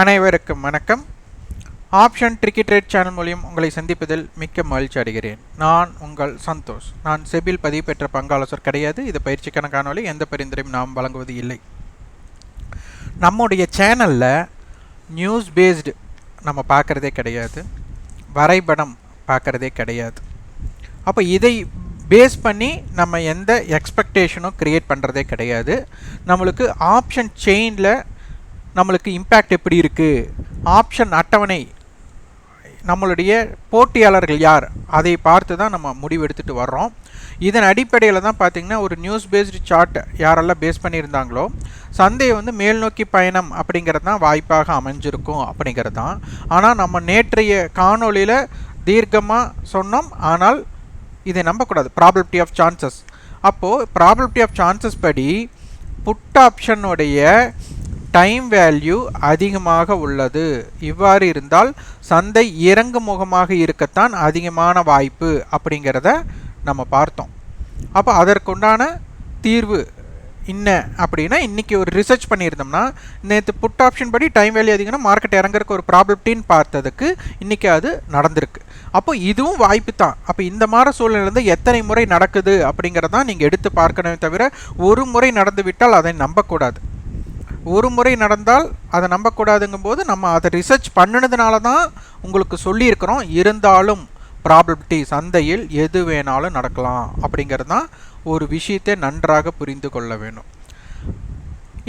அனைவருக்கும் வணக்கம். Option tricky trade channel மூலியம் உங்களை சந்திப்பதில் மிக்க மகிழ்ச்சி அடைகிறேன். நான் உங்கள் சந்தோஷ். நான் செபில் பதிவு பெற்ற பங்காலோசர் கிடையாது. இது பயிற்சிக்கான காணொலி எந்த பரிந்துரையும் நாம் வழங்குவது இல்லை. நம்முடைய சேனலில் நியூஸ் பேஸ்டு நம்ம பார்க்குறதே கிடையாது. வரைபடம் பார்க்குறதே கிடையாது. அப்போ இதை பேஸ் பண்ணி நம்ம எந்த எக்ஸ்பெக்டேஷனும் க்ரியேட் பண்ணுறதே கிடையாது. நம்மளுக்கு ஆப்ஷன் செயினில் நம்மளுக்கு இம்பேக்ட் எப்படி இருக்குது ஆப்ஷன் அட்டவணை. நம்மளுடைய போட்டியாளர்கள் யார்? அதை பார்த்து தான் நம்ம முடிவு எடுத்துகிட்டு வர்றோம். இதன் அடிப்படையில் தான் பார்த்திங்கன்னா ஒரு நியூஸ் பேஸ்டு சார்ட் யாரெல்லாம் பேஸ் பண்ணியிருந்தாங்களோ சந்தையை வந்து மேல்நோக்கி பயணம் அப்படிங்கிறது தான் வாய்ப்பாக அமைஞ்சிருக்கும் அப்படிங்கிறது தான். ஆனால் நம்ம நேற்றைய காணொளியில் தீர்க்கமாக சொன்னோம். ஆனால் இதை நம்பக்கூடாது. ப்ராபபிலிட்டி ஆஃப் சான்சஸ் அப்போது ப்ராபபிலிட்டி ஆஃப் சான்சஸ் படி புட் ஆப்ஷனுடைய டைம் வேல்யூ அதிகமாக உள்ளது. இவ்வாறு இருந்தால் சந்தை இறங்கு முகமாக இருக்கத்தான் அதிகமான வாய்ப்பு அப்படிங்கிறத நம்ம பார்த்தோம். அப்போ அதற்குண்டான தீர்வு என்ன அப்படின்னா இன்றைக்கி ஒரு ரிசர்ச் பண்ணியிருந்தோம்னா நேற்று புட் ஆப்ஷன் படி டைம் வேல்யூ அதிகம்னா மார்க்கெட் இறங்குறதுக்கு ஒரு ப்ராபபிலிட்டின்னு பார்த்ததுக்கு இன்றைக்கி அது நடந்திருக்கு. அப்போ இதுவும் வாய்ப்பு தான். அப்போ இந்த மாதிரி சூழ்நிலை எத்தனை முறை நடக்குது அப்படிங்கிறதான் நீங்கள் எடுத்து பார்க்கணுமே தவிர ஒரு முறை நடந்து விட்டால் அதை நம்பக்கூடாது. ஒரு முறை நடந்தால் அதை நம்பக்கூடாதுங்கும் போது நம்ம அதை ரிசர்ச் பண்ணினதுனால தான் உங்களுக்கு சொல்லியிருக்கிறோம். இருந்தாலும் ப்ராபபிலிட்டி சந்தையில் எது வேணாலும் நடக்கலாம் அப்படிங்கிறது தான் ஒரு விஷயத்தை நன்றாக புரிந்து கொள்ள வேணும்.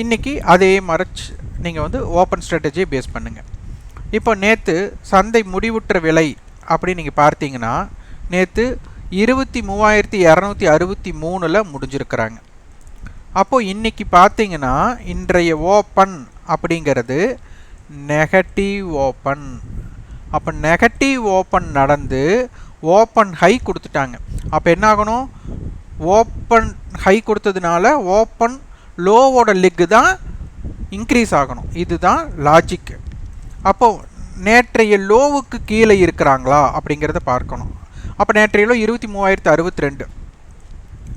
இன்றைக்கி அதே மறைச்சு நீங்கள் வந்து ஓப்பன் ஸ்ட்ராட்டஜியை பேஸ் பண்ணுங்கள் இப்போ நேற்று சந்தை முடிவுற்ற விலை அப்படின்னு நீங்கள் பார்த்தீங்கன்னா நேற்று இருபத்தி மூவாயிரத்தி இரநூத்தி அறுபத்தி மூணில் முடிஞ்சிருக்கிறாங்க. அப்போது இன்றைக்கி பார்த்தீங்கன்னா இன்றைய ஓப்பன் அப்படிங்கிறது நெகட்டிவ் ஓப்பன் அப்போ நெகட்டிவ் ஓப்பன் நடந்து ஓப்பன் ஹை கொடுத்துட்டாங்க. அப்போ என்ன ஆகணும்? ஓப்பன் ஹை கொடுத்ததுனால ஓப்பன் லோவோட லெக்கு தான் இன்க்ரீஸ் ஆகணும். இதுதான் லாஜிக்கு அப்போது நேற்றைய லோவுக்கு கீழே இருக்கிறாங்களா அப்படிங்கிறத பார்க்கணும். அப்போ நேற்றைய லோ இருபத்தி மூவாயிரத்து அறுபத்தி ரெண்டு.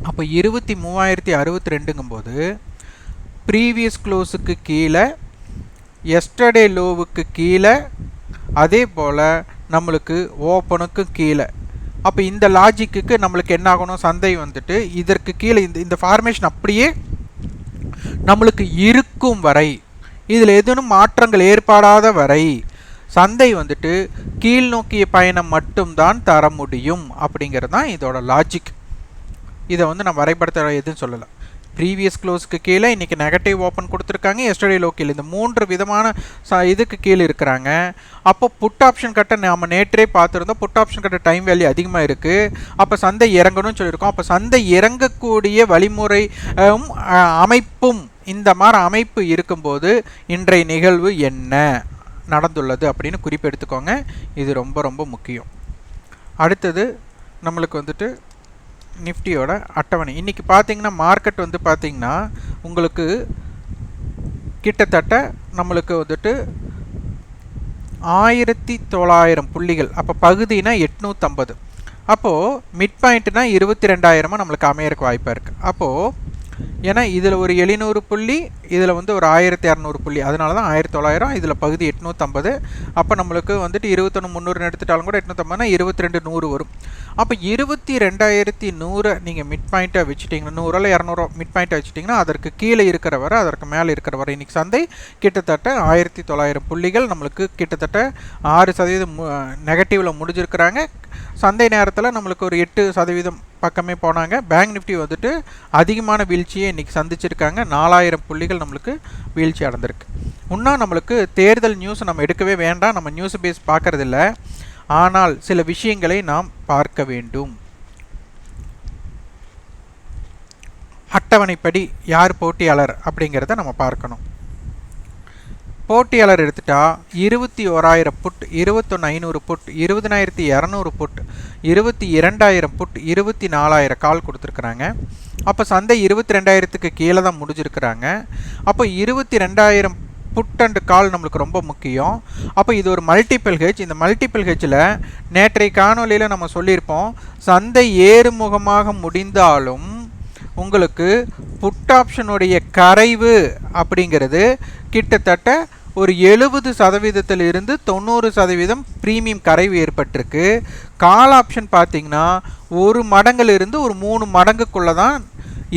அப்போ இருபத்தி மூவாயிரத்தி அறுபத்தி ரெண்டுங்கும்போது ப்ரீவியஸ் க்ளோஸுக்கு கீழே எஸ்டர்டே லோவுக்கு கீழே அதே போல் நம்மளுக்கு ஓப்பனுக்கு கீழே. அப்போ இந்த லாஜிக்கு நம்மளுக்கு என்ன ஆகணும்? சந்தை வந்துட்டு இதற்கு கீழே இந்த இந்த ஃபார்மேஷன் அப்படியே நம்மளுக்கு இருக்கும் வரை இதில் எதுவும் மாற்றங்கள் ஏற்படாத வரை சந்தை வந்துட்டு கீழ் நோக்கிய பயணம் மட்டும்தான் தர முடியும் அப்படிங்கிறது தான் இதோட லாஜிக் இதை வந்து நான் வரைபடத்தை எதுவும் சொல்லலை. ப்ரீவியஸ் க்ளோஸ்க்கு கீழே இன்றைக்கி நெகட்டிவ் ஓப்பன் கொடுத்துருக்காங்க. எஸ்டர்டே லோ கீழே. இந்த மூன்று விதமான ச இதுக்கு கீழே இருக்கிறாங்க. அப்போ புட் ஆப்ஷன் கட்ட நம்ம நேற்றே பார்த்துருந்தோம். புட் ஆப்ஷன் கட்ட டைம் வேல்யூ அதிகமாக இருக்குது அப்போ சந்தை இறங்கணும்னு சொல்லியிருக்கோம். அப்போ சந்தை இறங்கக்கூடிய வழிமுறை அமைப்பும் இந்த மாதிரி அமைப்பு இருக்கும்போது இன்றைய நிகழ்வு என்ன நடந்துள்ளது அப்படின்னு குறிப்பு எடுத்துக்கோங்க இது ரொம்ப ரொம்ப முக்கியம். அடுத்தது நம்மளுக்கு வந்துட்டு நிஃப்டியோட அட்டவணை. இன்றைக்கி பார்த்தீங்கன்னா மார்க்கெட் வந்து பார்த்திங்கன்னா உங்களுக்கு கிட்டத்தட்ட நம்மளுக்கு வந்துட்டு ஆயிரத்தி தொள்ளாயிரம் புள்ளிகள். அப்போ பகுதினா எட்நூற்றம்பது அப்போது மிட் பாயிண்ட்னா இருபத்தி ரெண்டாயிரமாக நம்மளுக்கு அமையறக்கு வாய்ப்பாக இருக்குது அப்போது ஏன்னா இதில் ஒரு எழுநூறு புள்ளி இதில் வந்து ஒரு ஆயிரத்தி இரநூறு புள்ளி. அதனால தான் ஆயிரத்தி தொள்ளாயிரம் இதில் பகுதி எட்நூற்றம்பது அப்போ நம்மளுக்கு வந்துட்டு இருபத்தொன்று முந்நூறுன்னு எடுத்துட்டாலும் கூட எட்நூற்றம்பதுனா இருபத்தி ரெண்டு நூறு வரும். அப்போ இருபத்தி ரெண்டாயிரத்தி நூறை நீங்கள் மிட் பாயிண்ட்டாக வச்சுட்டிங்கன்னா நூறில் இரநூறு மிட் பாயிண்ட்டாக வச்சுட்டிங்கன்னா அதற்கு கீழே இருக்கிற வரை அதற்கு மேலே இருக்கிற வரை இன்றைக்கி சந்தை கிட்டத்தட்ட ஆயிரத்தி தொள்ளாயிரம் புள்ளிகள் நம்மளுக்கு கிட்டத்தட்ட ஆறு சதவீதம் நெகட்டிவில் முடிஞ்சிருக்கிறாங்க. சந்தை நேரத்தில் நம்மளுக்கு ஒரு எட்டு சதவீதம் பக்கமே போனாங்க. பேங்க் நிஃப்டி வந்துட்டு அதிகமான வீழ்ச்சியை இன்றைக்கி சந்திச்சிருக்காங்க. நாலாயிரம் புள்ளிகள் நம்மளுக்கு வீழ்ச்சி அடைந்திருக்கு இன்னும் நம்மளுக்கு தேர்தல் நியூஸ் நம்ம எடுக்கவே வேண்டாம். நம்ம நியூஸ் பேஸ் பார்க்குறதில்ல. ஆனால் சில விஷயங்களை நாம் பார்க்க வேண்டும். அட்டவணைப்படி யார் போட்டியாளர் அப்படிங்கிறத நம்ம பார்க்கணும். போட்டியாளர் எடுத்துட்டா இருபத்தி ஓராயிரம் புட் இருபத்தொன்று ஐநூறு புட் இருபதனாயிரத்தி இரநூறு புட் இருபத்தி இரண்டாயிரம் புட் இருபத்தி நாலாயிரம் கால் கொடுத்துருக்குறாங்க. அப்போ சந்தை இருபத்தி ரெண்டாயிரத்துக்கு கீழே தான் முடிஞ்சிருக்கிறாங்க. அப்போ இருபத்தி ரெண்டாயிரம் புட் அண்ட் கால் நம்மளுக்கு ரொம்ப முக்கியம். அப்போ இது ஒரு மல்டிபிள் ஹெச் இந்த மல்டிபிள் ஹெச்சில் நேற்றைய காணொலியில் நம்ம சொல்லியிருப்போம் சந்தை ஏறுமுகமாக முடிந்தாலும் உங்களுக்கு புட் ஆப்ஷனுடைய கரைவு அப்படிங்கிறது கிட்டத்தட்ட ஒரு எழுபது சதவீதத்திலிருந்து தொண்ணூறு சதவீதம் ப்ரீமியம் கரைவு ஏற்பட்டிருக்கு. கால் ஆப்ஷன் பார்த்தீங்கன்னா ஒரு மடங்கிலிருந்து ஒரு மூணு மடங்குக்குள்ளே தான்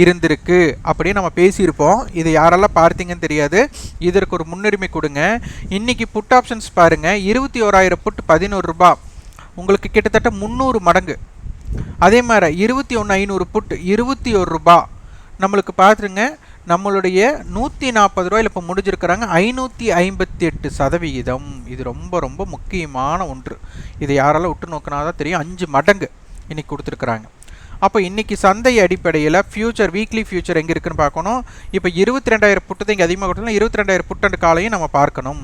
இருந்திருக்கு அப்படின்னு நம்ம பேசியிருப்போம். இது யாரெல்லாம் பார்த்தீங்கன்னு தெரியாது. இதற்கு ஒரு முன்னுரிமை கொடுங்க. இன்றைக்கி புட் ஆப்ஷன்ஸ் பாருங்கள் இருபத்தி ஓராயிரம் புட் பதினோரு ரூபாய் உங்களுக்கு கிட்டத்தட்ட முந்நூறு மடங்கு. அதே மாதிரி இருபத்தி ஒன்று ஐநூறு புட் இருபத்தி ஒரு ரூபா. நம்மளுக்கு பார்த்துருங்க. நம்மளுடைய நூற்றி நாற்பது ரூபாயில் இப்போ முடிஞ்சிருக்கிறாங்க. ஐநூற்றி ஐம்பத்தி எட்டு சதவிகிதம். இது ரொம்ப ரொம்ப முக்கியமான ஒன்று. இதை யாரால உற்று நோக்கினா தான் தெரியும். அஞ்சு மடங்கு இன்னைக்கு கொடுத்துருக்குறாங்க. அப்போ இன்றைக்கி சந்தை அடிப்படையில் ஃபியூச்சர் வீக்லி ஃபியூச்சர் எங்கே இருக்குன்னு பார்க்கணும். இப்போ இருபத்தி ரெண்டாயிரம் புட்டத்தை இங்கே அதிகமாக கொடுத்தோம்னா இருபத்தி ரெண்டாயிரம் புட்டண்டு காலையும் நம்ம பார்க்கணும்.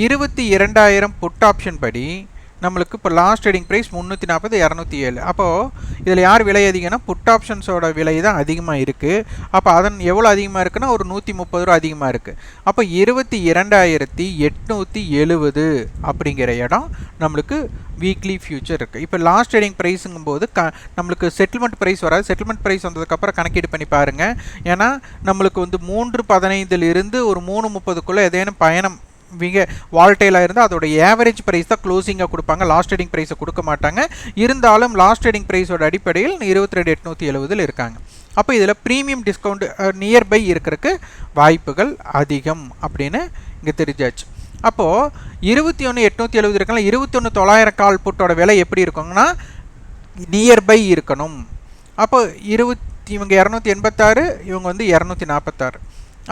இருபத்தி இரண்டாயிரம் புட் ஆப்ஷன் படி நம்மளுக்கு இப்போ லாஸ்ட் ட்ரேடிங் ப்ரைஸ் முந்நூற்றி நாற்பது இரநூத்தி ஏழு. அப்போது இதில் யார் விலை அதிகம்னா புட் ஆப்ஷன்ஸோட விலை தான் அதிகமாக இருக்குது அப்போ அதன் எவ்வளோ அதிகமாக இருக்குன்னா ஒரு நூற்றி முப்பது ரூபா அதிகமாக இருக்குது அப்போ இருபத்தி இரண்டாயிரத்தி எட்நூற்றி எழுபது அப்படிங்கிற இடம் நம்மளுக்கு வீக்லி ஃபியூச்சர் இருக்குது இப்போ லாஸ்ட் ட்ரேடிங் ப்ரைஸுங்கும் போது க நம்மளுக்கு செட்டில்மெண்ட் ப்ரைஸ் வராது. செட்டில்மெண்ட் ப்ரைஸ் வந்ததுக்கப்புறம் கணக்கீடு பண்ணி பாருங்கள் ஏன்னா நம்மளுக்கு வந்து மூன்று பதினைந்திலிருந்து ஒரு மூணு முப்பதுக்குள்ளே ஏதேனும் பயணம் மிக வால்டைலாக இருந்தால் அதோட ஏவரேஜ் ப்ரைஸ் தான் க்ளோசிங்காக கொடுப்பாங்க. லாஸ்ட் ட்ரேடிங் ப்ரைஸை கொடுக்க மாட்டாங்க. இருந்தாலும் லாஸ்ட் ட்ரேடிங் ப்ரைஸோட அடிப்படையில் இருபத்தி ரெண்டு எட்நூற்றி எழுபதில் இருக்காங்க. அப்போ இதில் ப்ரீமியம் டிஸ்கவுண்ட் நியர்பை இருக்கிறதுக்கு வாய்ப்புகள் அதிகம் அப்படின்னு இங்கே தெரிஞ்சாச்சு. அப்போது இருபத்தி ஒன்று எட்நூற்றி எழுபது இருக்கலாம் இருபத்தி ஒன்று தொள்ளாயிரம் கால் புட்டோட விலை எப்படி இருக்குங்கன்னா நியர்பை இருக்கணும். அப்போ இருபத்தி இவங்க இரநூத்தி எண்பத்தாறு இவங்க வந்து இரநூத்தி நாற்பத்தாறு.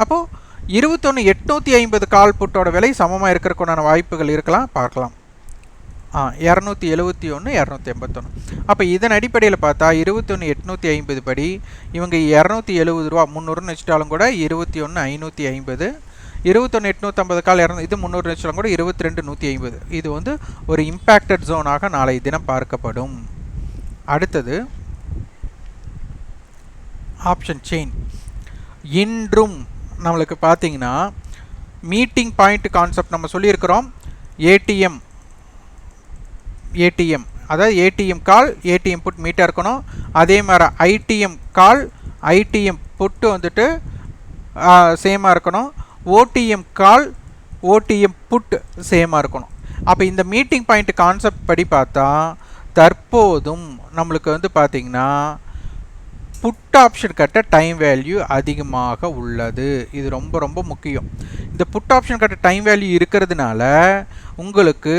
அப்போது இருபத்தொன்று எட்நூற்றி ஐம்பது கால் புட்டோட விலை சமமாக இருக்கிறதுக்குண்டான வாய்ப்புகள் இருக்கலாம். பார்க்கலாம். ஆ இரநூத்தி எழுபத்தி ஒன்று இரநூத்தி எண்பத்தொன்று அப்போ இதன் அடிப்படையில் பார்த்தா இருபத்தொன்று எட்நூற்றி ஐம்பது படி இவங்க இரநூத்தி எழுபது ரூபா முந்நூறுன்னு வச்சுட்டாலும் கூட இருபத்தி ஒன்று ஐநூற்றி ஐம்பது. இருபத்தொன்று எட்நூற்றம்பது கால் இரநூ இது முந்நூறு வச்சாலும் கூட இருபத்தி ரெண்டு நூற்றி ஐம்பது. இது வந்து ஒரு இம்பேக்டட் ஜோனாக நாளை தினம் பார்க்கப்படும். அடுத்தது ஆப்ஷன் செயின் இன்றும் நம்மளுக்கு பார்த்தீங்கன்னா மீட்டிங் பாயிண்ட் கான்செப்ட் நம்ம சொல்லியிருக்கிறோம். ஏடிஎம் ஏடிஎம் அதாவது ஏடிஎம் கால் ஏடிஎம் புட் மீட்டாக இருக்கணும். அதே மாதிரி ஐடிஎம் கால் ஐடிஎம் புட்டு வந்துட்டு சேமாக இருக்கணும். ஓடிஎம் கால் ஓடிஎம் புட் சேமாக இருக்கணும். அப்போ இந்த மீட்டிங் பாயிண்ட் கான்செப்ட் படி பார்த்தா தற்போதும் நம்மளுக்கு வந்து பார்த்திங்கன்னா புட் ஆப்ஷன் கட்ட டைம் வேல்யூ அதிகமாக உள்ளது. இது ரொம்ப ரொம்ப முக்கியம். இந்த புட் ஆப்ஷன் கட்ட டைம் வேல்யூ இருக்கிறதுனால உங்களுக்கு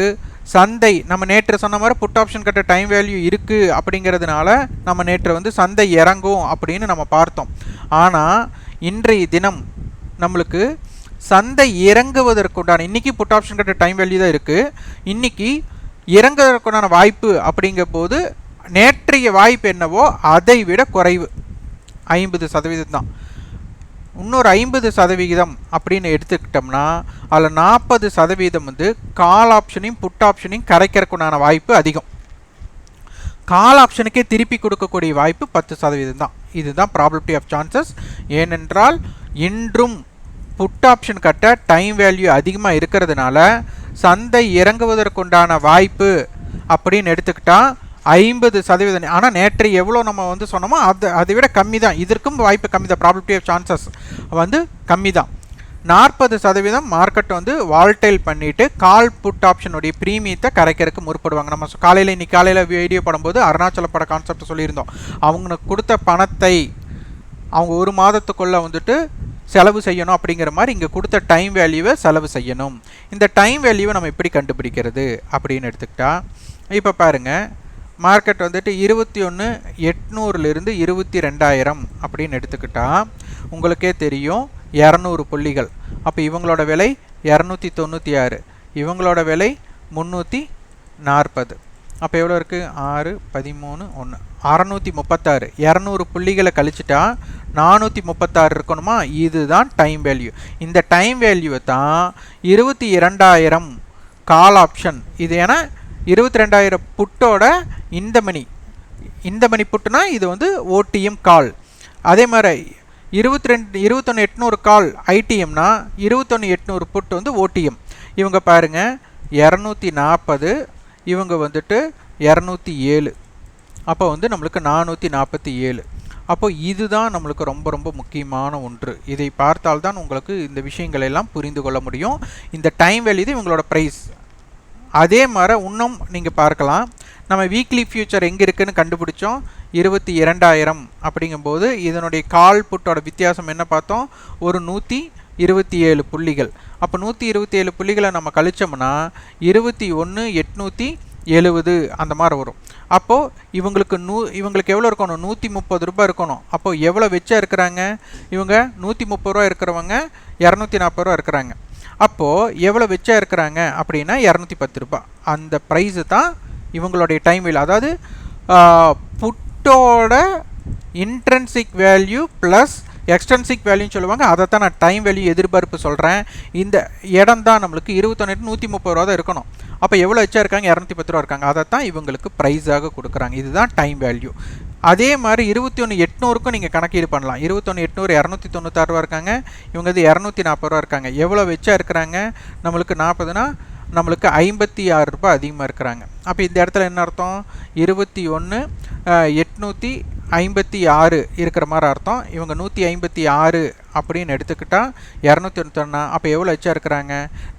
சந்தை நம்ம நேற்று சொன்ன மாதிரி புட் ஆப்ஷன் கட்ட டைம் வேல்யூ இருக்குது அப்படிங்கிறதுனால நம்ம நேற்று வந்து சந்தை இறங்கும் அப்படின்னு நம்ம பார்த்தோம். ஆனால் இன்றைய தினம் நம்மளுக்கு சந்தை இறங்குவதற்குண்டான இன்றைக்கி புட் ஆப்ஷன் கட்ட டைம் வேல்யூ தான் இருக்குது இன்றைக்கி இறங்குவதற்குண்டான வாய்ப்பு அப்படிங்கிற போது நேற்றைய வாய்ப்பு என்னவோ அதை விட குறைவு. ஐம்பது சதவீதம் தான். இன்னொரு ஐம்பது சதவிகிதம் அப்படின்னு எடுத்துக்கிட்டோம்னா அதில் நாற்பது சதவீதம் வந்து கால் ஆப்ஷனையும் புட் ஆப்ஷனையும் கரைக்கிறதுக்குண்டான வாய்ப்பு அதிகம். கால் ஆப்ஷனுக்கே திருப்பி கொடுக்கக்கூடிய வாய்ப்பு பத்து சதவீதம் தான். இதுதான் ப்ராபிலிட்டி ஆஃப் சான்சஸ் ஏனென்றால் இன்றும் புட் ஆப்ஷன் கட்ட டைம் வேல்யூ அதிகமாக இருக்கிறதுனால சந்தை இறங்குவதற்குண்டான வாய்ப்பு அப்படின்னு எடுத்துக்கிட்டால் ஐம்பது சதவீதம். ஆனால் நேற்று எவ்வளோ நம்ம வந்து சொன்னோமோ அது அதை விட கம்மி தான் இதற்கும் வாய்ப்பு கம்மி தான் ப்ராபிலிட்டி ஆஃப் சான்சஸ் வந்து கம்மி தான் நாற்பது சதவீதம் மார்க்கெட் வந்து வால்டைல் பண்ணிவிட்டு கால் புட் ஆப்ஷனுடைய ப்ரீமியத்தை கரைக்கிறதுக்கு முற்படுவாங்க. நம்ம காலையில் இன்னைக்கு காலையில் வீடியோ படும்போது அருணாச்சல பட கான்செப்ட் சொல்லியிருந்தோம். அவங்களுக்கு கொடுத்த பணத்தை அவங்க ஒரு மாதத்துக்குள்ளே வந்துட்டு செலவு செய்யணும் அப்படிங்கிற மாதிரி இங்கே கொடுத்த டைம் வேல்யூவை செலவு செய்யணும். இந்த டைம் வேல்யூவை நம்ம எப்படி கண்டுபிடிக்கிறது அப்படின்னு எடுத்துக்கிட்டால் இப்போ பாருங்கள் மார்க்கெட் வந்துட்டு இருபத்தி ஒன்று எட்நூறுலேருந்து இருபத்தி ரெண்டாயிரம் அப்படின்னு எடுத்துக்கிட்டால் உங்களுக்கே தெரியும் இரநூறு புள்ளிகள். அப்போ இவங்களோட விலை இரநூத்தி தொண்ணூற்றி ஆறு. இவங்களோட விலை முந்நூற்றி நாற்பது. அப்போ எவ்வளோ இருக்குது ஆறு பதிமூணு ஒன்று அறநூற்றி முப்பத்தாறு. இரநூறு புள்ளிகளை கழிச்சிட்டா நானூற்றி முப்பத்தாறு இருக்கணுமா? இதுதான் டைம் வேல்யூ இந்த டைம் வேல்யூவை தான் இருபத்தி இரண்டாயிரம் கால் ஆப்ஷன் இது ஏன்னா இருபத்தி ரெண்டாயிரம் புட்டோட இந்த மணி இந்த மணி புட்டுனா இது வந்து ஓடிஎம் கால். அதே மாதிரி இருபத்தி ரெண்டு இருபத்தொன்று எட்நூறு கால் ஐடிஎம்னா இருபத்தொன்று எட்நூறு புட்டு வந்து ஓடிஎம். இவங்க பாருங்கள் இரநூத்தி நாற்பது இவங்க வந்துட்டு இரநூத்தி ஏழு. அப்போ வந்து நம்மளுக்கு நானூற்றி நாற்பத்தி ஏழு. அப்போ இதுதான் நம்மளுக்கு ரொம்ப ரொம்ப முக்கியமான ஒன்று. இதை பார்த்தால்தான் உங்களுக்கு இந்த விஷயங்கள் எல்லாம் புரிந்து கொள்ள முடியும். இந்த டைம் வேல்யூ இது இவங்களோட ப்ரைஸ் அதே மாதிரி இன்னும் நீங்கள் பார்க்கலாம். நம்ம வீக்லி ஃபியூச்சர் எங்கே இருக்குதுன்னு கண்டுபிடிச்சோம். இருபத்தி இரண்டாயிரம் அப்படிங்கும்போது இதனுடைய கால் புட்டோட வித்தியாசம் என்ன பார்த்தோம்? ஒரு நூற்றி இருபத்தி ஏழு புள்ளிகள். அப்போ நூற்றி இருபத்தி ஏழு புள்ளிகளை நம்ம கழிச்சோம்னா இருபத்தி ஒன்று எட்நூற்றி எழுபது அந்த மாதிரி வரும். அப்போது இவங்களுக்கு நூ இவங்களுக்கு எவ்வளோ இருக்கணும்? நூற்றி முப்பது ரூபாய் இருக்கணும். அப்போது எவ்வளோ வெச்சா இருக்கிறாங்க? இவங்க நூற்றி முப்பது ரூபா இருக்கிறவங்க இரநூத்தி நாற்பது ரூபா இருக்கிறாங்க. அப்போது எவ்வளோ வெச்சா இருக்கிறாங்க அப்படின்னா இரநூத்தி பத்து ரூபாய் அந்த ப்ரைஸு தான் இவங்களுடைய டைம் வேல் அதாவது புட்டோட இன்ட்ரென்சிக் வேல்யூ ப்ளஸ் எக்ஸ்டென்சிக் வேல்யூன்னு சொல்லுவாங்க. அதை தான் நான் டைம் வேல்யூ எதிர்பார்ப்பு சொல்கிறேன் இந்த இடம் தான் நம்மளுக்கு இருபத்தொன்னு நூற்றி முப்பது ரூபா தான் இருக்கணும். அப்போ எவ்வளோ வச்சா இருக்காங்க? இரநூத்தி பத்து ரூபா இருக்காங்க. அதை தான் இவங்களுக்கு ப்ரைஸாக கொடுக்குறாங்க. இதுதான் டைம் வேல்யூ அதே மாதிரி இருபத்தி ஒன்று எட்நூறுக்கும் நீங்கள் கணக்கீடு பண்ணலாம். இருபத்தொன்று எட்நூறு இரநூத்தி தொண்ணூத்தாறு ரூபா இருக்காங்க. இவங்க வந்து இரநூத்தி நாற்பது ரூபா இருக்காங்க. எவ்வளோ வச்சா இருக்கிறாங்க? நம்மளுக்கு நாற்பதுனா நம்மளுக்கு ஐம்பத்தி ஆறு ரூபாய் அதிகமாக இருக்கிறாங்க. அப்போ இந்த இடத்துல என்ன அர்த்தம்? இருபத்தி ஒன்று எட்நூற்றி ஐம்பத்தி ஆறு இருக்கிற மாதிரி அர்த்தம். இவங்க நூற்றி ஐம்பத்தி ஆறு அப்படின்னு எடுத்துக்கிட்டால் இரநூத்தி தொண்ணூத்தொன்னா அப்போ எவ்வளோ வச்சா இருக்கிறாங்க?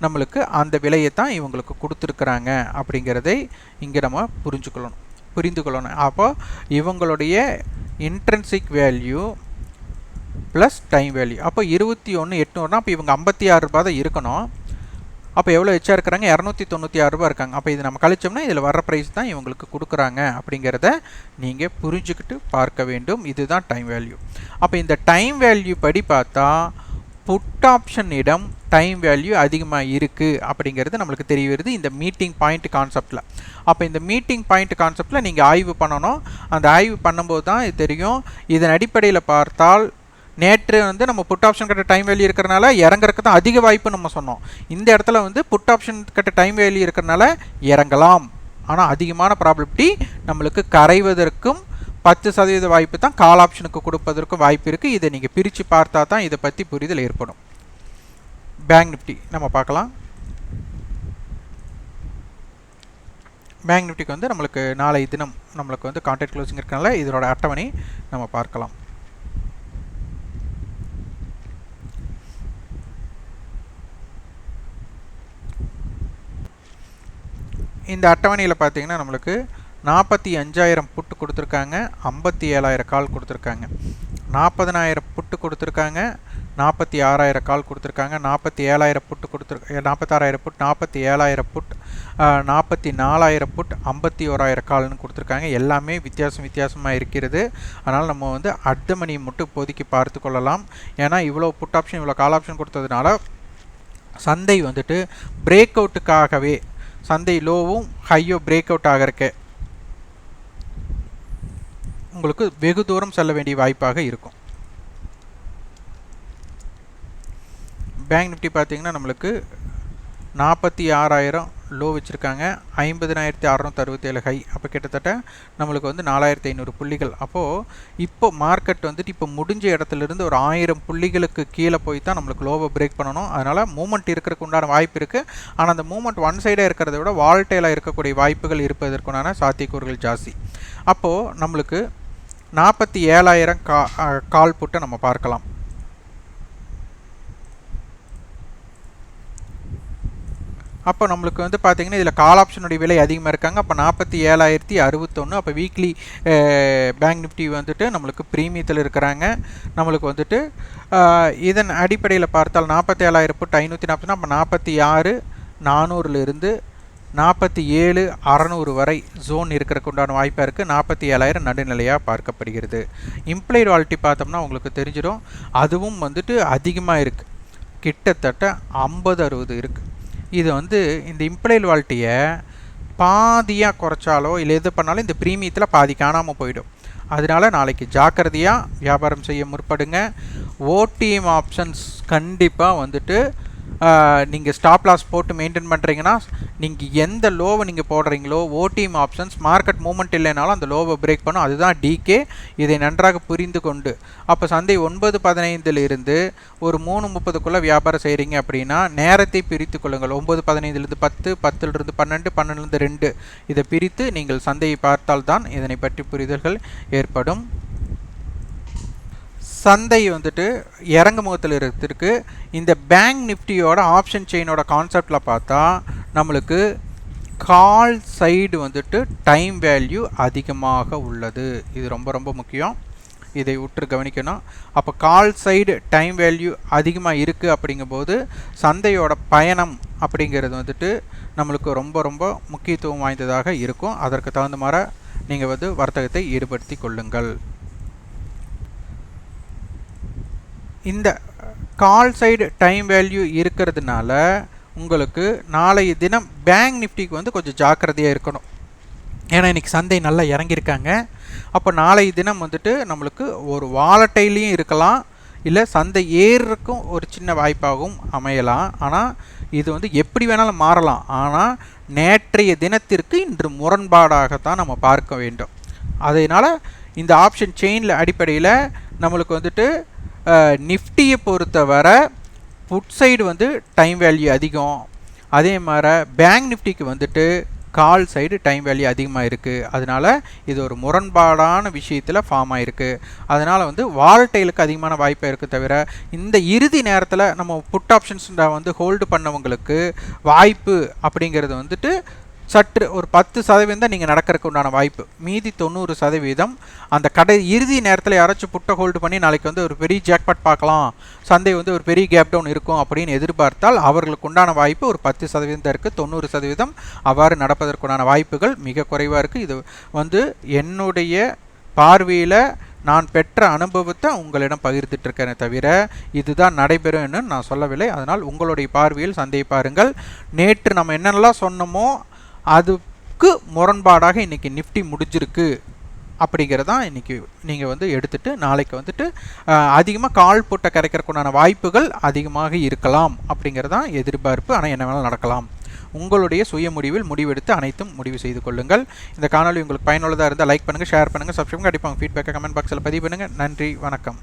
நம்மளுக்கு அந்த விலையை தான் இவங்களுக்கு கொடுத்துருக்குறாங்க அப்படிங்கிறதை இங்கே நம்ம புரிஞ்சுக்கொள்ளணும் புரிந்து கொள்ளணும் அப்போது இவங்களுடைய intrinsic value plus time value அப்போ இருபத்தி ஒன்று எட்நூறுனா அப்போ இவங்க ஐம்பத்தி ஆறு ரூபா தான் இருக்கணும். அப்போ எவ்வளோ எச்சா இருக்கிறாங்க இரநூத்தி தொண்ணூற்றி ஆறு ரூபா இருக்காங்க. அப்போ இது நம்ம கழிச்சோம்னா இதில் வர ப்ரைஸ் தான் இவங்களுக்கு கொடுக்குறாங்க அப்படிங்கிறத நீங்கள் புரிஞ்சுக்கிட்டு பார்க்க வேண்டும். இதுதான் டைம் வேல்யூ அப்போ இந்த டைம் வேல்யூ படி பார்த்தா புட் ஆப்ஷனிடம் டைம் வேல்யூ அதிகமாக இருக்குது அப்படிங்கிறது நம்மளுக்கு தெரிய வருது இந்த மீட்டிங் பாயிண்ட் கான்செப்டில் அப்போ இந்த மீட்டிங் பாயிண்ட் கான்செப்டில் நீங்கள் ஆய்வு பண்ணணும். அந்த ஆய்வு பண்ணும்போது தான் இது தெரியும். இதன் அடிப்படையில் பார்த்தால் நேற்று வந்து நம்ம புட் ஆப்ஷன் கிட்ட டைம் வேல்யூ இருக்கிறனால இறங்குறதுக்கு தான் அதிக வாய்ப்பு நம்ம சொன்னோம். இந்த இடத்துல வந்து புட் ஆப்ஷன் கிட்ட டைம் வேல்யூ இருக்கிறனால இறங்கலாம். ஆனால் அதிகமான ப்ராபபிலிட்டி நம்மளுக்கு கரைவதற்கும் பத்து சதவீத வாய்ப்பு தான் கால் ஆப்ஷனுக்கு கொடுப்பதற்கும் வாய்ப்பு இருக்குது இதை நீங்கள் பிரித்து பார்த்தா தான் இதை பற்றி புரிதல் ஏற்படும். பேங்க் நிஃப்டி நம்ம பார்க்கலாம். பேங்க் நிஃப்டிக்கு வந்து நம்மளுக்கு நாளை தினம் நம்மளுக்கு வந்து கான்ட்ராக்ட் க்ளோசிங் இருக்கனால இதனோட அட்டவணை நம்ம பார்க்கலாம். இந்த அட்டவணையில் பார்த்தீங்கன்னா நம்மளுக்கு நாற்பத்தி அஞ்சாயிரம் புட்டு கொடுத்துருக்காங்க ஐம்பத்தி ஏழாயிரம் கால் கொடுத்துருக்காங்க. நாற்பதனாயிரம் புட்டு கொடுத்துருக்காங்க நாற்பத்தி ஆறாயிரம் கால் கொடுத்துருக்காங்க நாற்பத்தி ஏழாயிரம் புட்டு கொடுத்துரு நாற்பத்தாறாயிரம் புட் நாற்பத்தி ஏழாயிரம் புட் நாற்பத்தி நாலாயிரம் புட் ஐம்பத்தி ஓராயிரம் கால்னு கொடுத்துருக்காங்க. எல்லாமே வித்தியாசம் வித்தியாசமாக இருக்கிறது. அதனால் நம்ம வந்து அடுத்த மணி மட்டும் இப்போதைக்கு பார்த்து கொள்ளலாம். ஏன்னா இவ்வளோ புட் ஆப்ஷன் இவ்வளோ கால் ஆப்ஷன் கொடுத்ததுனால சந்தை வந்துட்டு பிரேக் அவுட்டுக்காகவே சந்தை லோவும் ஹையோ பிரேக் அவுட் ஆகிறக்கு உங்களுக்கு வெகு தூரம் செல்ல வேண்டிய வாய்ப்பாக இருக்கும். பேங்க் நிஃப்டி பார்த்தீங்கன்னா நம்மளுக்கு நாற்பத்தி ஆறாயிரம் லோ வச்சுருக்காங்க. ஐம்பதினாயிரத்தி அறநூற்றி அறுபத்தேழு ஹை அப்போ கிட்டத்தட்ட நம்மளுக்கு வந்து நாலாயிரத்தி ஐநூறு புள்ளிகள். அப்போது இப்போ மார்க்கெட் வந்துட்டு இப்போ முடிஞ்ச இடத்துலேருந்து ஒரு ஆயிரம் புள்ளிகளுக்கு கீழே போய் தான் நம்மளுக்கு லோவை பிரேக் பண்ணணும். அதனால் மூமெண்ட் இருக்கிறதுக்கு உண்டான வாய்ப்பு இருக்குது ஆனால் அந்த மூமெண்ட் ஒன் சைடாக இருக்கிறத விட வால்டேலாக இருக்கக்கூடிய வாய்ப்புகள் இருப்பதற்குண்டான சாத்தியக்கூறுகள் ஜாஸ்தி. அப்போது நம்மளுக்கு நாற்பத்தி ஏழாயிரம் கா கால் புட்டை நம்ம பார்க்கலாம். அப்போ நம்மளுக்கு வந்து பார்த்திங்கன்னா இதில் கால் ஆப்ஷனுடைய விலை அதிகமாக இருக்காங்க. அப்போ நாற்பத்தி ஏழாயிரத்தி அறுபத்தொன்று அப்போ வீக்லி பேங்க் நிஃப்டி வந்துட்டு நம்மளுக்கு ப்ரீமியத்தில் இருக்கிறாங்க. நம்மளுக்கு வந்துட்டு இதன் அடிப்படையில் பார்த்தால் நாற்பத்தி ஏழாயிரம் புட்டு ஐநூற்றி நாற்பதுனா அப்போ நாற்பத்தி ஆறு நானூறுலேருந்து நாற்பத்தி ஏழு அறநூறு வரை ஜோன் இருக்கிறக்கு உண்டான வாய்ப்பாக இருக்குது நாற்பத்தி ஏழாயிரம் நடுநிலையாக பார்க்கப்படுகிறது. இம்ப்ளைடு வாலிட்டி பார்த்தோம்னா உங்களுக்கு தெரிஞ்சிடும். அதுவும் வந்துட்டு அதிகமாக இருக்குது கிட்டத்தட்ட ஐம்பது அறுபது இருக்குது இது வந்து இந்த இம்ப்ளைடு வாலிட்டியை பாதியாக குறைச்சாலோ இல்லை எது பண்ணாலும் இந்த ப்ரீமியத்தில் பாதி காணாமல் போயிடும். அதனால நாளைக்கு ஜாக்கிரதையாக வியாபாரம் செய்ய முற்படுங்க. ஓடிஎம் ஆப்ஷன்ஸ் கண்டிப்பாக வந்துட்டு நீங்கள் ஸ்டாப் லாஸ் போட்டு மெயின்டைன் பண்ணுறீங்கன்னா நீங்கள் எந்த லோவை நீங்கள் போடுறீங்களோ ஓடிஎம் ஆப்ஷன்ஸ் மார்க்கெட் மூமெண்ட் இல்லைனாலும் அந்த லோவை பிரேக் பண்ணும். அதுதான் டிகே இதை நன்றாக புரிந்து கொண்டு. அப்போ சந்தை ஒன்பது பதினைந்தில் இருந்து ஒரு மூணு முப்பதுக்குள்ளே வியாபாரம் செய்கிறீங்க அப்படின்னா நேரத்தை பிரித்து கொள்ளுங்கள். ஒம்பது பதினைந்துலேருந்து பத்து பத்துலேருந்து பன்னெண்டு பன்னெண்டுலேருந்து ரெண்டு. இதை பிரித்து நீங்கள் சந்தையை பார்த்தால்தான் இதனை பற்றி புரிதல்கள் ஏற்படும். சந்தை வந்துட்டு இறங்கு முகத்தில் இருக்கிறதுக்கு இந்த பேங்க் நிஃப்டியோட ஆப்ஷன் செயினோட கான்செப்டில் பார்த்தா நம்மளுக்கு கால் சைடு வந்துட்டு டைம் வேல்யூ அதிகமாக உள்ளது. இது ரொம்ப ரொம்ப முக்கியம். இதை உற்று கவனிக்கணும். அப்போ கால் சைடு டைம் வேல்யூ அதிகமாக இருக்குது அப்படிங்கும்போது சந்தையோட பயணம் அப்படிங்கிறது வந்துட்டு நம்மளுக்கு ரொம்ப ரொம்ப முக்கியத்துவம் வாய்ந்ததாக இருக்கும். அதற்கு தகுந்த மாதிரி நீங்கள் வந்து வர்த்தகத்தை ஈடுபடுத்தி கொள்ளுங்கள். இந்த கால் சைடு டைம் வேல்யூ இருக்கிறதுனால உங்களுக்கு நாளைய தினம் பேங்க் நிஃப்டிக்கு வந்து கொஞ்சம் ஜாக்கிரதையாக இருக்கணும். ஏன்னா இன்றைக்கி சந்தை நல்லா இறங்கியிருக்காங்க. அப்போ நாளைய தினம் வந்துட்டு நம்மளுக்கு ஒரு வாலட்டைலையும் இருக்கலாம். இல்லை சந்தை ஏறுறக்கும் ஒரு சின்ன வாய்ப்பாகவும் அமையலாம். ஆனால் இது வந்து எப்படி வேணாலும் மாறலாம். ஆனால் நேற்றைய தினத்திற்கு இன்று முரண்பாடாகத்தான் நம்ம பார்க்க வேண்டும். அதனால் இந்த ஆப்ஷன் செயினில் அடிப்படையில் நம்மளுக்கு வந்துட்டு நிஃப்டியை பொறுத்தவரை புட் சைடு வந்து டைம் வேல்யூ அதிகம். அதே மாதிரி பேங்க் நிஃப்டிக்கு வந்துட்டு கால் சைடு டைம் வேல்யூ அதிகமாக இருக்குது அதனால் இது ஒரு முரண்பாடான விஷயத்தில் ஃபார்ம் ஆகிருக்கு அதனால் வந்து வால்டைலுக்கு அதிகமான வாய்ப்பு இருக்குது தவிர இந்த இறுதி நேரத்தில் நம்ம புட் ஆப்ஷன்ஸ் வந்து ஹோல்டு பண்ணவங்களுக்கு வாய்ப்பு அப்படிங்கிறது வந்துட்டு சற்று ஒரு பத்து சதவீதம் தான் நீங்கள் நடக்கிறதுக்கு உண்டான வாய்ப்பு. மீதி தொண்ணூறு சதவீதம் அந்த கடை இறுதி நேரத்தில் யாராச்சும் புட்டை ஹோல்டு பண்ணி நாளைக்கு வந்து ஒரு பெரிய ஜாக்பாட் பார்க்கலாம் சந்தை வந்து ஒரு பெரிய கேப் டவுன் இருக்கும் அப்படின்னு எதிர்பார்த்தால் அவர்களுக்கு உண்டான வாய்ப்பு ஒரு பத்து சதவீதம் தான் இருக்குது தொண்ணூறு சதவீதம் அவ்வாறு நடப்பதற்குண்டான வாய்ப்புகள் மிக குறைவாக இருக்குது இது வந்து என்னுடைய பார்வையில் நான் பெற்ற அனுபவத்தை உங்களிடம் பகிர்ந்துட்டு இருக்கேனே தவிர இதுதான் நடைபெறும்னு நான் சொல்லவில்லை. அதனால் உங்களுடைய பார்வையில் சந்தை பாருங்கள். நேற்று நம்ம என்னென்னலாம் சொன்னோமோ அதுக்கு முரண்பாடாக இன்றைக்கி நிஃப்டி முடிஞ்சிருக்கு அப்படிங்கிறதான் இன்றைக்கி நீங்கள் வந்து எடுத்துகிட்டு நாளைக்கு வந்துட்டு அதிகமாக கால் போட்ட கரைக்கிறக்குண்டான வாய்ப்புகள் அதிகமாக இருக்கலாம் அப்படிங்கிறதான் எதிர்பார்ப்பு. ஆனால் என்ன வேணாலும் நடக்கலாம். உங்களுடைய சுய முடிவில் முடிவெடுத்து அனைத்தும் முடிவு செய்து கொள்ளுங்கள். இந்த காணொலி உங்களுக்கு பயனுள்ளதாக இருந்தால் லைக் பண்ணுங்கள் ஷேர் பண்ணுங்கள் சப்ஸ்கிரைப் கண்டிப்பாக ஃபீட்பேக்கை கமெண்ட் பாக்ஸில் பதிவு பண்ணுங்கள் நன்றி வணக்கம்.